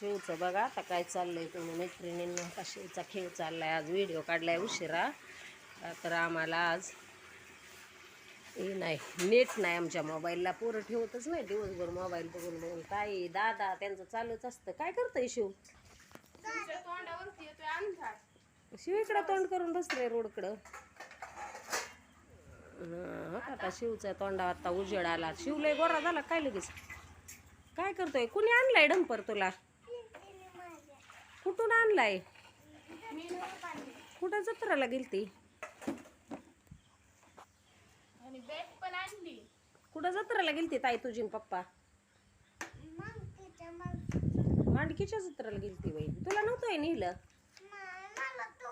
शिवचं बघा आता काय चाललंय तुम्ही मैत्रिणींना आता शिवचा खेळ चाललाय आज व्हिडिओ काढलाय उशिरा. तर आम्हाला आज हे नाही नेट नाही आमच्या मोबाईलला पोरं ठेवतच नाही दिवसभर मोबाईल बघून बघून. काय दादा त्यांचं चालूच असतं. काय करतंय शिव? शिव इकडं तोंड करून बसलंय रोडकडं. हं, आता शिवचा तोंडावर आता उजेड आला. शिवलय गोरा झाला काय लगेच? काय करतोय? कुणी आणलाय डंपर तुला? कुठून आणलाय? मी नाही पाणी कुठं जत्राला गेलती? आणि बॅग पण आणली. कुठं जत्राला गेलती ताई तुझी पप्पा? मांडकीच्या जत्राला गेलती बाई. तुला नव्हतं नेलं? तू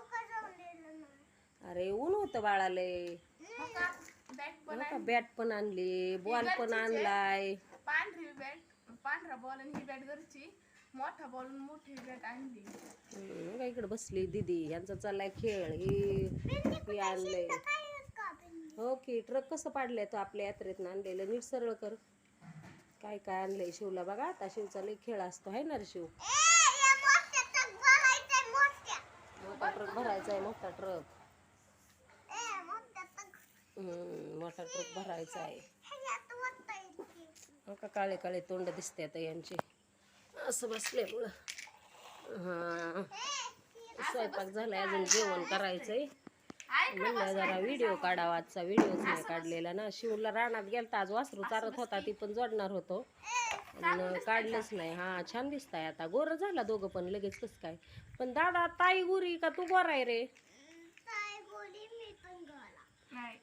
अरे ऊन होतं बाळाले. बॅग पण का बॅट पण आणली बॉल पण आणलाय. पांढरी बॅट पांढरा बॉल आणि ही बॅट घरची. मोठा बॉल आणि मोठी बॅट आणली. हम्म, का इकडे बसली दिदी यांचा चाललाय खेळ ही ही आणलंय. हो की ट्रक कसं पाडलंय तो आपल्या यात्रेत आणलेलं? नीट सरळ कर. काय काय आणलंय शिवला बघा आता शिवचा लय खेळ असतो आहे ना रे शिव? मोठा ट्रक भरायचा आहे मोठा ट्रक हम्म, मोठा ट्रक भरायचा आहे हो का काळे काळे तोंड दिसते आता यांचे. असं बसल्यामुळं. हा. स्वयंपाक झालाय अजून जेवण करायचंय. म्हणलं जरा व्हिडिओ काढावा आजचा व्हिडिओच नाही काढलेला ना. शिवला रानात गेलता आज वासरू चारत होता ती पण जोडणार होतो. पण काढलंच नाही. हा छान दिसताय आता. गोर झाला दोघं पण लगेच कसं काय. पण दादा ताई गुरी का तू गोर आहे रे?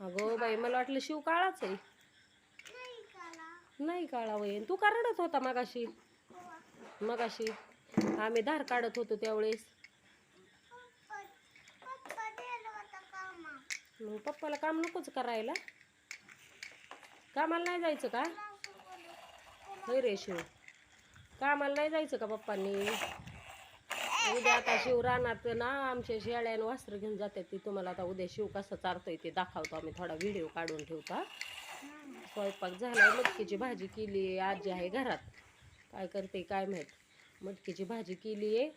अगो बाई मला वाटलं शिव काळाच आहे. नाही काळा. वय तू का रडत होता मगाशी? मगाशी आम्ही धार काढत होतो त्यावेळेस. मग पप्पाला काम नकोच करायला. कामाला नाही जायचं का? होय रे शिव. कामाला नाही जायचं का पप्पांनी? उद्या आता शिव रानात ना आमच्या शेळ्यानं वस्त्र घेऊन जातात ती. तुम्हाला आता उद्या शिव कसं चारतोय ते दाखवतो आम्ही. थोडा व्हिडिओ काढून ठेवता. स्वयंपाक झालाय मटकीची भाजी केली आजी आहे घरात. काय करते काय माहीत. मटकीची भाजी केली आहे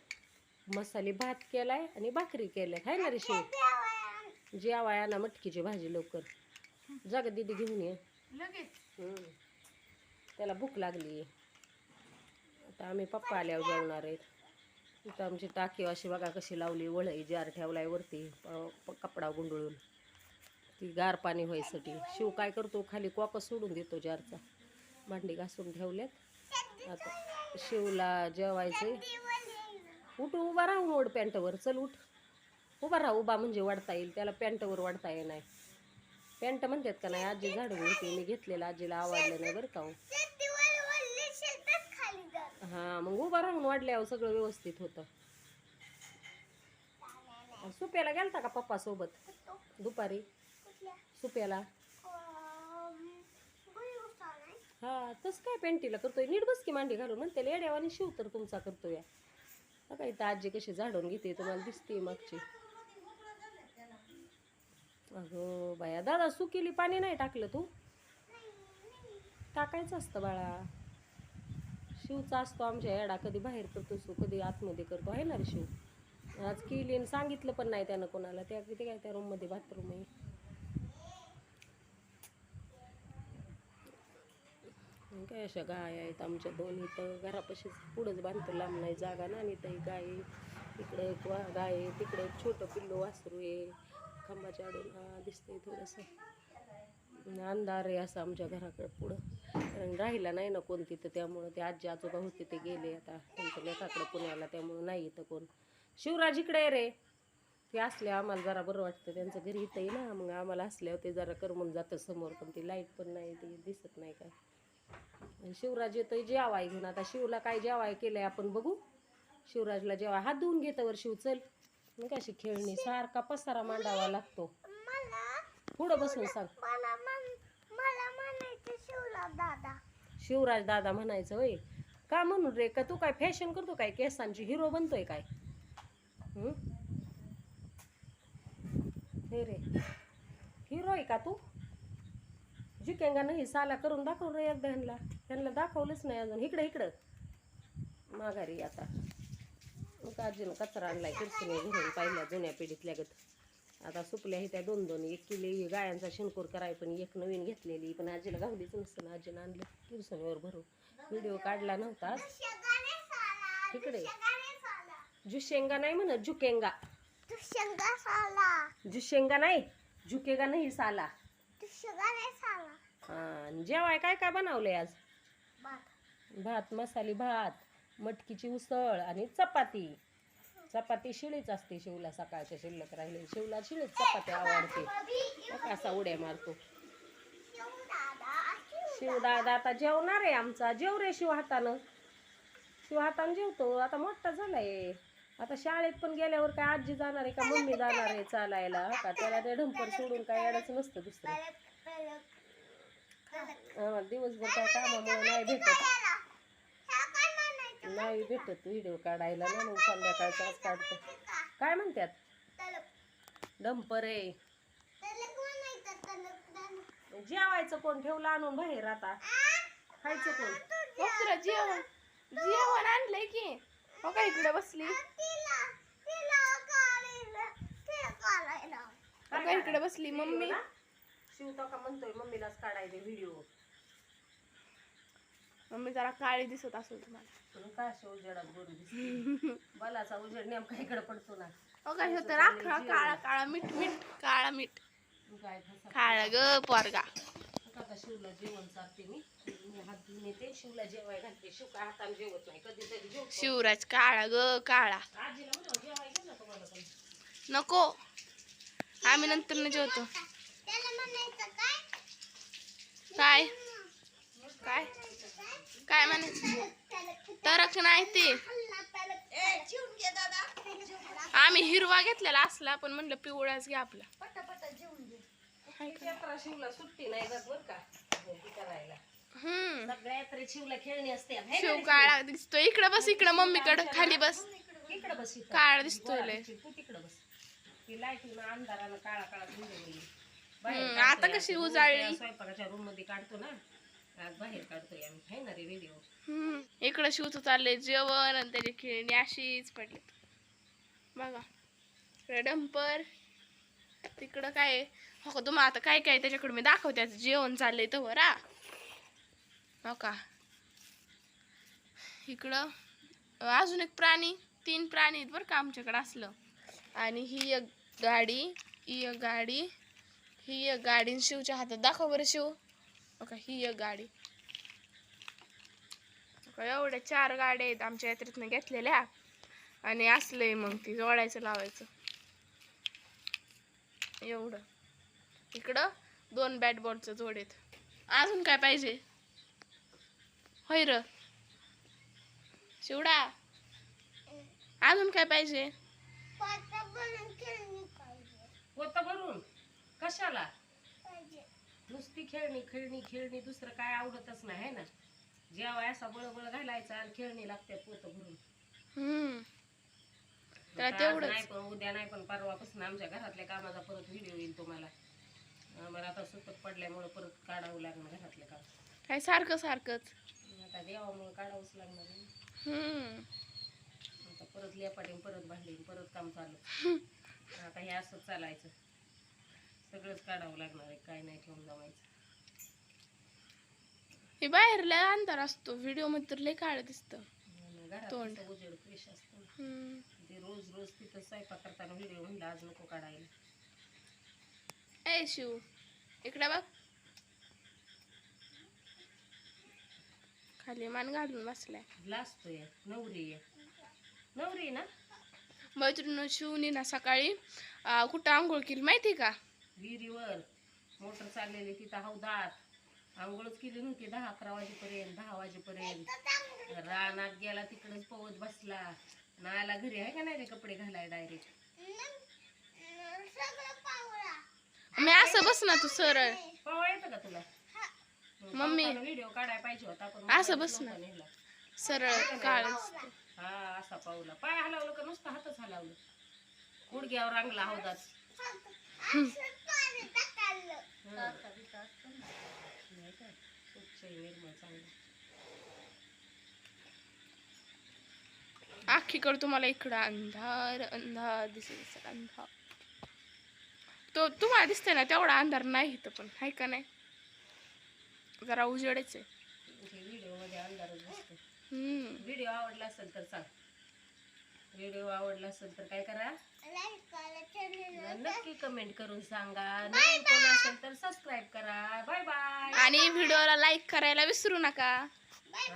मसाले भात केलाय आणि भाकरी केल्या आहे ना रे शिव जेवाया ना मटकीची भाजी लवकर. जाग दिदी घेऊन ये. त्याला भूक लागली. आता आम्ही पप्पा आल्यावर जेवणार आहेत. इथं आमची टाकी अशी बघा कशी लावली वळई जार ठेवलाय वरती कपडा गुंडळून. ती गार पाणी व्हायसाठी. शिव काय करतो खाली कॉक सोडून देतो जारचा. भांडी घासून ठेवल्यात आता शिवला जेवायचे उठ उभा राहून ओढ पॅन्टवर चल उठ. उभा राहा उभा म्हणजे वाढता येईल त्याला पॅन्टवर वाढता येणार. नाही पॅन्ट म्हणतात का नाही आजी झाडून होती मी घेतलेलं आजीला आवडलं नाही बरं का हां. हा मग उभा राहून वाढल्यावर सगळं व्यवस्थित होतं. सुप्याला गेलता का पप्पा सोबत? दुपारी. सुप्याला? हा तसं काय पेंटीला करतोय? नीट बसकी मांडी घालून म्हणते येड्यावानी शिव तर तुमचा करतोय. या काय इथं आजी कशी झाडून घेते तुम्हाला दिसते मागची. अगं बाया दादा सुकेली पाणी नाही टाकलं तू? टाकायचं असतं बाळा. शिवचा असतो आमच्या येडा कधी बाहेर करतो सु कधी आतमध्ये करतो आहे ना रे शिव? आज केली आणि सांगितलं पण नाही त्यानं कोणाला. त्या किती काय त्या रूममध्ये बाथरूम आहे काय अशा गाय आहेत? आमच्या दोन इथं घरापाशीच पुढंच बांधतो लांब नाही जागा ना आणि इथं गाय इकडे एक वा गाय आहे तिकडे एक छोटं पिल्लू वासरू आहे. खांबाच्या आडून दिसतंय थोडंसं. अंधार आहे असं आमच्या घराकडे पुढं. कारण राहिला नाही ना कोण तिथं त्यामुळं ते आजी आजोबा होते ते गेले आता. त्यांच्या लेखाकडं पुण्याला त्यामुळं नाही इथं कोण. शिवराज इकडे रे. ते असले आम्हाला जरा बरं वाटतं त्यांचं घरी इथंही ना मग आम्हाला असल्यावर ते जरा करमून जातं समोर पण ती लाइट पण नाही ती दिसत नाही काय. शिवराज येतोय जेवाय घेऊन. आता शिवला काय जेवाय केलंय आपण बघू. शिवराजला जेव्हा हात धुवून घेतं वर शिव चल. मग कशी खेळणी सारखा पसारा मांडावा लागतो. पुढं बसून सांग. शिवराज दादा म्हणायचं होय का म्हणून रे? का तू काय फॅशन करतो काय? केसांची हिरो बनतोय काय? हे? रे. हिरो आहे का तू? जिकेंगा नाही साला करून दाखव रे एकदा ह्यांना. ह्यांना दाखवलंच नाही अजून. इकडं इकडं. माघारी आता. मग आजीनं कचरा आणलाय किरसुनी घरून पाहिल्या जुन्या पिढीतल्या गत. आता सुपल्या ही त्या दोन दोन. एक किलो गायांचा शिंकूर कराय पण एक नवीन घेतलेली. पण आजीला गावलीच नसतं आजीनं आणलं. किरसुनीवर भरून. व्हिडिओ काढला नव्हता. तिकडे जुशेंगा नाही म्हणत झुकेंगा जुशेंगा नाही झुकेगा नाही साला. हा जेवाय काय काय बनवलंय आज? भात. मसाली भात मटकीची उसळ आणि चपाती. चपाती शिळीच असते शिवला सकाळच्या शिल्लक राहिले. शिवला शिळीच चपाती आवडते. असा उड्या मारतो. शिवदादा आता जेवणार आहे आमचा. जेव रे शिव हातानं. शिव हातानं जेवतो. आता मोठा झालाय. आता शाळेत पण गेल्यावर काय आजी जाणार आहे का मम्मी जाणार आहे चालायला? का? त्याला ते ढंपर सोडून काय येडच नसतं दुसरं. आम्हाला दिवसभर काय कामामुळे नाही भेटत. नाही भेटत व्हिडिओ काढायला ना मग संध्याकाळचा काढतो. काय म्हणतात डंपर आहे. जेवायचं कोण? ठेवलं आणून बाहेर आता. खायचं कोण? तुला जेवण जेवण आणलंय की. हो का इकडे बसली? हो इकडे बसली मम्मी? शिव तो का म्हणतोय मम्मीलाच काढायचे व्हिडिओ मम्मी जरा काळी दिसत असेल तुम्हाला. का अशा उजेडात गोरी दिसते? बलाचा उजेड नेमका इकडे पडतो ना. हो हे राखा काळा काळा मीठ मीठ काळा मीठ. काय फसा काळा ग पोरगा. आता शिवला जेवण चालते मी. मी हात धुवून येते. शिवला जेवाय घालते. शिव काय हाताने जेवत नाही? कधीतरी जेवतो. शिवराज काळा ग काळा. आजीला म्हणा जेवाय घे ना तुम्हाला पण. नको. आम्ही नंतर न जेवतो. काय? काय? काय? म्हणायचं तरक नाही ते. आम्ही हिरवा घेतलेला असला पण म्हणलं पिवळाच घ्या आपला. हाय का? यात्रा शिवला सुट्टी नाही जात बरं का करायला. हम्म. सगळ्या यात्रेत शिवला खेळणी असते. हाय ना शिव काळा दिसतोय. इकडं बस इकडं मम्मीकडं. खाली बस. काळा दिसतोय आता कशी उजाळली? स्वयंपाकाच्या रूममध्ये काढतो ना. आज बाहेर काढतोय आम्ही. हाय ना रे व्हिडिओ हम्म. इकडं शिवचं चाललंय जेवण आणि त्याची खेळणी अशीच पडली बघा. इकडं डंपर. तिकडं काय आहे? हो का तुम्हाला आता काय काय त्याच्याकडे? मी दाखवते आता. जेवण चाललंय तर हा. हो का? इकडं अं, अजून एक प्राणी तीन प्राणी आहेत बरं का आमच्याकडे असलं. आणि ही एक गाडी ही एक गाडी ही एक गाडी आणि शिवच्या हातात. दाखव बरं शिव. हो का ही एक गाडी. का एवढ्या चार गाड्या आहेत आमच्या यात्रेतनं घेतलेल्या. आणि असलंय मग ती जोडायचं लावायचं. एवढं. इकडं दोन बॅट बॉलचं जोड आहेत. अजून काय पाहिजे? होय र. शिवडा. अजून काय पाहिजे? होतं भरून? कशाला? नुसती खेळणी खेळणी खेळणी दुसरं काय आवडतच नाही है ना? जेव्हा असा बळबळ घालायचा आणि खेळणी लागतात पोतं भरून. हम्म. आता आज तेवढंच. नाही पण उद्या नाही पण परवापासून आमच्या घरातल्या कामाचा परत व्हिडिओ येईल तुम्हाला. आम्हाला आता सुतक पडल्यामुळे परत काढावं लागणार घरातलं काम काय सारखं सारखंच. आता देवामुळे काढावंच लागणार आहे. हम्म. आता परत लेपाटीन परत भांडीन परत काम चालू. आता हे असंच चालायचं. सगळंच काढावं लागणार आहे काय नाही ठेवून जमायचं हे बाहेर लय अंधार असतो व्हिडिओमध्ये तर लय काळ दिसतं. तोंड. उजेड फ्रेश असतं. ते रोज रोज तिथं स्वयंपाक करताना व्हिडिओ म्हणलं आज नको काढायला. ए शिव इकडे बघ. खाली मान घालून बसलाय. लाजतो या नवरी या नवरी ना? मैत्रीण शिवनी ना सकाळी. कुठं आंघोळ केली माहिती का? विहिरीवर मोटर चाललेली तिथं हौदात आंघोळच केली नव्हती दहा अकरा वाजेपर्यंत दहा वाजेपर्यंत. रानात गेला तिकडच पवत बसला. नाला घरी आहे का नाही रे कपडे घालाय डायरेक्ट मी असं बस ना तू सरळ. पवा येतं का तुला? मम्मी. व्हिडिओ काढाय पाहिजे होता पण असं बस ना. सरळ काळ हा असा पावला पाय हलवलं का नुसतं हातच हलवलं? गुडघ्यावर रांगला हौदात हं. नाही का? स्वच्छ आहे, निर्मळ चांगलं आखीकडे तुम्हाला इकडं अंधार अंधार दिसेल अंधार. तो तुम्हाला दिसतंय ना तेवढा अंधार नाही इथं पण हाय का नाही? जरा उजेडच आहे. व्हिडिओमध्ये अंधारच दिसतो हम्म. व्हिडिओ आवडला असेल तर सांग व्हिडिओ आवडला असेल तर काय करा? नक्की कमेंट करून सांगा. नवीन कोण असेल तर सबस्क्राईब करा. बाय बाय आणि व्हिडिओला लाईक करायला विसरू नका. बाय